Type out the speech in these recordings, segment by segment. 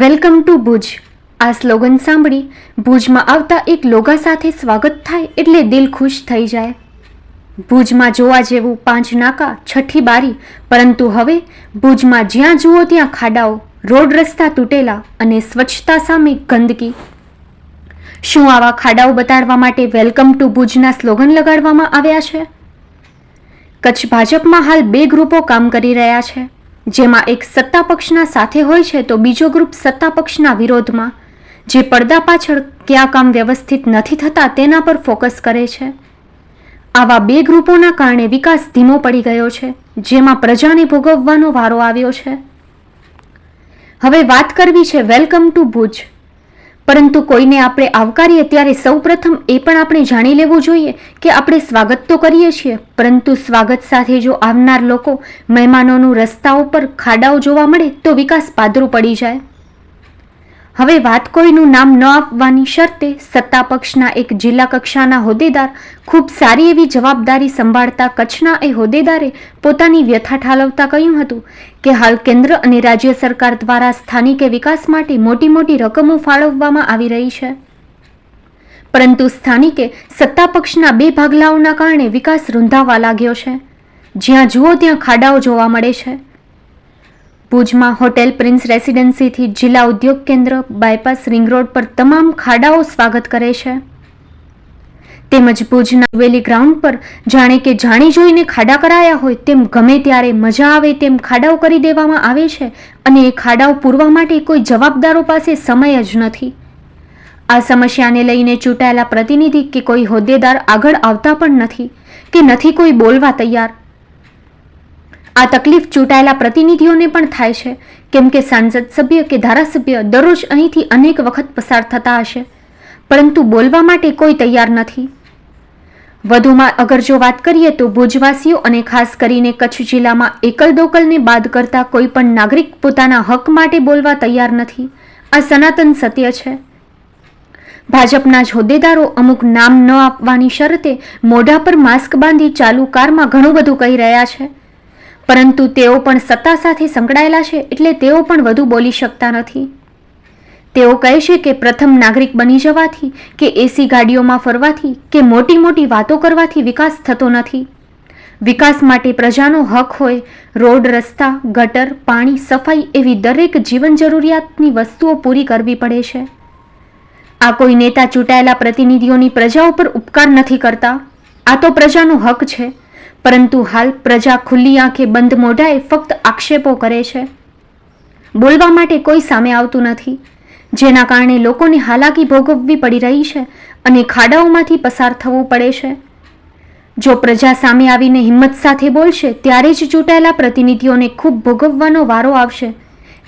Welcome to Bhuj. આ slogan સાંભળી ભુજમાં આવતા એક લોગા સાથે સ્વાગત થાય એટલે દિલ ખુશ થઈ જાય. ભુજમાં જોવા જેવું પાંચ નાકા, છઠ્ઠી બારી, પરંતુ હવે ભુજમાં જ્યાં જુઓ ત્યાં ખાડાઓ, રોડ રસ્તા તૂટેલા અને સ્વચ્છતા સામે ગંદકી. શું આવા ખાડાઓ બતાડવા માટે વેલકમ ટુ ભુજના સ્લોગન લગાડવામાં આવ્યા છે? કચ્છ ભાજપમાં હાલ બે ગ્રુપો કામ કરી રહ્યા છે. જેમાં એક સત્તા પક્ષના સાથે હોય છે તો બીજો ગ્રુપ સત્તા પક્ષના વિરોધમાં, જે પડદા પાછળ કયા કામ વ્યવસ્થિત નથી થતા તેના પર ફોકસ કરે છે. આવા બે ગ્રુપોના કારણે વિકાસ ધીમો પડી ગયો છે, જેમાં પ્રજાને ભોગવવાનો વારો આવ્યો છે. હવે વાત કરવી છે વેલકમ ટુ ભુજ. પરંતુ કોઈને આપણે આવકારીએ ત્યારે સૌપ્રથમ એ પણ આપણે જાણી લેવું જોઈએ કે આપણે સ્વાગત તો કરીએ છીએ, પરંતુ સ્વાગત સાથે જો આવનાર લોકો મહેમાનોનું રસ્તાઓ પર ખાડાઓ જોવા મળે તો વિકાસ પાદરું પડી જાય. હવે વાત કોઈનું નામ ન આપવાની શરતે સત્તા પક્ષના એક જિલ્લા કક્ષાના હોદ્દેદાર ખૂબ સારી એવી જવાબદારી સંભાળતા કચ્છના એ હોદ્દેદારે પોતાની વ્યથા ઠાલવતા કહ્યું હતું કે હાલ કેન્દ્ર અને રાજ્ય સરકાર દ્વારા સ્થાનિકે વિકાસ માટે મોટી મોટી રકમો ફાળવવામાં આવી રહી છે. પરંતુ સ્થાનિકે સત્તા પક્ષના બે ભાગલાઓના કારણે વિકાસ રૂંધાવા લાગ્યો છે. જ્યાં જુઓ ત્યાં ખાડાઓ જોવા મળે છે. ભુજમાં હોટેલ પ્રિન્સ રેસિડેન્સીથી જિલ્લા ઉદ્યોગ કેન્દ્ર બાયપાસ રિંગ રોડ પર તમામ ખાડાઓ સ્વાગત કરે છે. તેમજ ભુજના વેલી ગ્રાઉન્ડ પર જાણે કે જાણી જોઈને ખાડા કરાયા હોય તેમ ગમે ત્યારે મજા આવે તેમ ખાડાઓ કરી દેવામાં આવે છે અને એ ખાડાઓ પૂરવા માટે કોઈ જવાબદારો પાસે સમય જ નથી. આ સમસ્યાને લઈને ચૂંટાયેલા પ્રતિનિધિ કે કોઈ હોદ્દેદાર આગળ આવતા પણ નથી કે નથી કોઈ બોલવા તૈયાર. આ તકલીફ ચૂંટાયેલા પ્રતિનિધિઓને પણ થાય છે. કેમ કે સાંસદ સભ્ય કે ધારાસભ્ય દરરોજ અહીંથી અનેક વખત પસાર થતા હશે. પરંતુ બોલવા માટે કોઈ તૈયાર નથી. વધુમાં અગર જો વાત કરીએ તો ભુજવાસીઓ અને ખાસ કરીને કચ્છ જિલ્લામાં એકલ દોકલને બાદ કરતા કોઈ પણ નાગરિક પોતાના હક માટે બોલવા તૈયાર નથી. આ સનાતન સત્ય છે. ભાજપના જ હોદ્દેદારો અમુક નામ ન આપવાની શરતે મોઢા પર માસ્ક બાંધી ચાલુ કારમાં ઘણું બધું કહી રહ્યા છે. પરંતુ તેઓ પણ સત્તા સાથે સંકળાયેલા છે એટલે તેઓ પણ વધુ બોલી શકતા નથી. તેઓ કહે છે કે પ્રથમ નાગરિક બની જવાથી, કે એસી ગાડીઓમાં ફરવાથી, કે મોટી મોટી વાતો કરવાથી વિકાસ થતો નથી. વિકાસ માટે પ્રજાનો હક હોય, રોડ, રસ્તા, ગટર, પાણી, સફાઈ એવી દરેક જીવન જરૂરિયાતની વસ્તુઓ પૂરી કરવી પડે છે. આ કોઈ નેતા ચૂંટાયેલા પ્રતિનિધિઓની પ્રજા ઉપર ઉપકાર નથી કરતા. આ તો પ્રજાનો હક છે. પરંતુ હાલ પ્રજા ખુલ્લી આંખે બંધ મોઢાએ ફક્ત આક્ષેપો કરે છે. બોલવા માટે કોઈ સામે આવતું નથી, જેના કારણે લોકોને હાલાકી ભોગવવી પડી રહી છે અને ખાડાઓમાંથી પસાર થવું પડે છે. જો પ્રજા સામે આવીને હિંમત સાથે બોલશે, ત્યારે જ ચૂંટાયેલા પ્રતિનિધિઓને ખૂબ ભોગવવાનો વારો આવશે.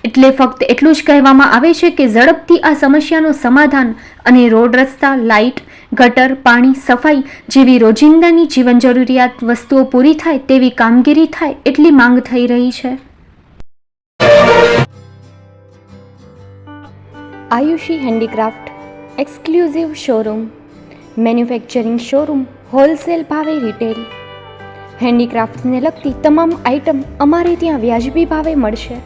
એટલે ફક્ત એટલું જ કહેવામાં આવે છે કે ઝડપથી આ સમસ્યાનું સમાધાન અને રોડ રસ્તા, લાઇટ ગટર, પાણી, સફાઈ જેવી રોજિંદાની જીવન જરૂરિયાત વસ્તુઓ પૂરી થાય તેવી કામગીરી થાય એટલી માંગ થઈ રહી છે. Ayushi handicraft exclusive showroom, manufacturing showroom, wholesale ભાવે રિટેલ. હેન્ડીક્રાફ્ટ્સને લગતી તમામ આઇટમ અમારે ત્યાં વ્યાજબી ભાવે મળશે.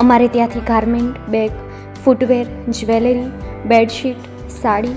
અમારે ત્યાંથી garment, bag, footwear, jewellery, bedsheet, sari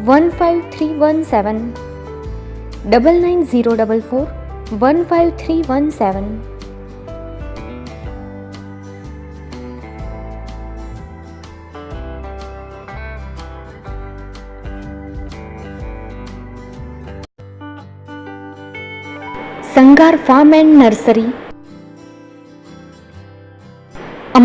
one five three one seven double nine zero double four one five three one seven Sangar farm and nursery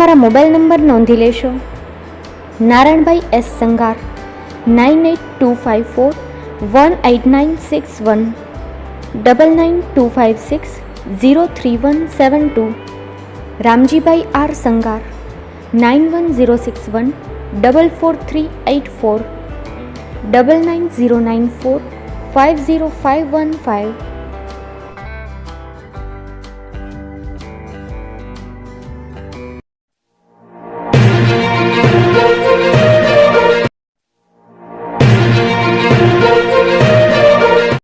અમારા મોબાઈલ નંબર નોંધી લેશો. Narayanbhai S Sangar, nine eight two five four, one eight nine six one, double nine two five six zero three one seven two. Ramjibhai R Sangar, nine one zero six one, double four three eight four, double nine zero nine four, five zero five one five.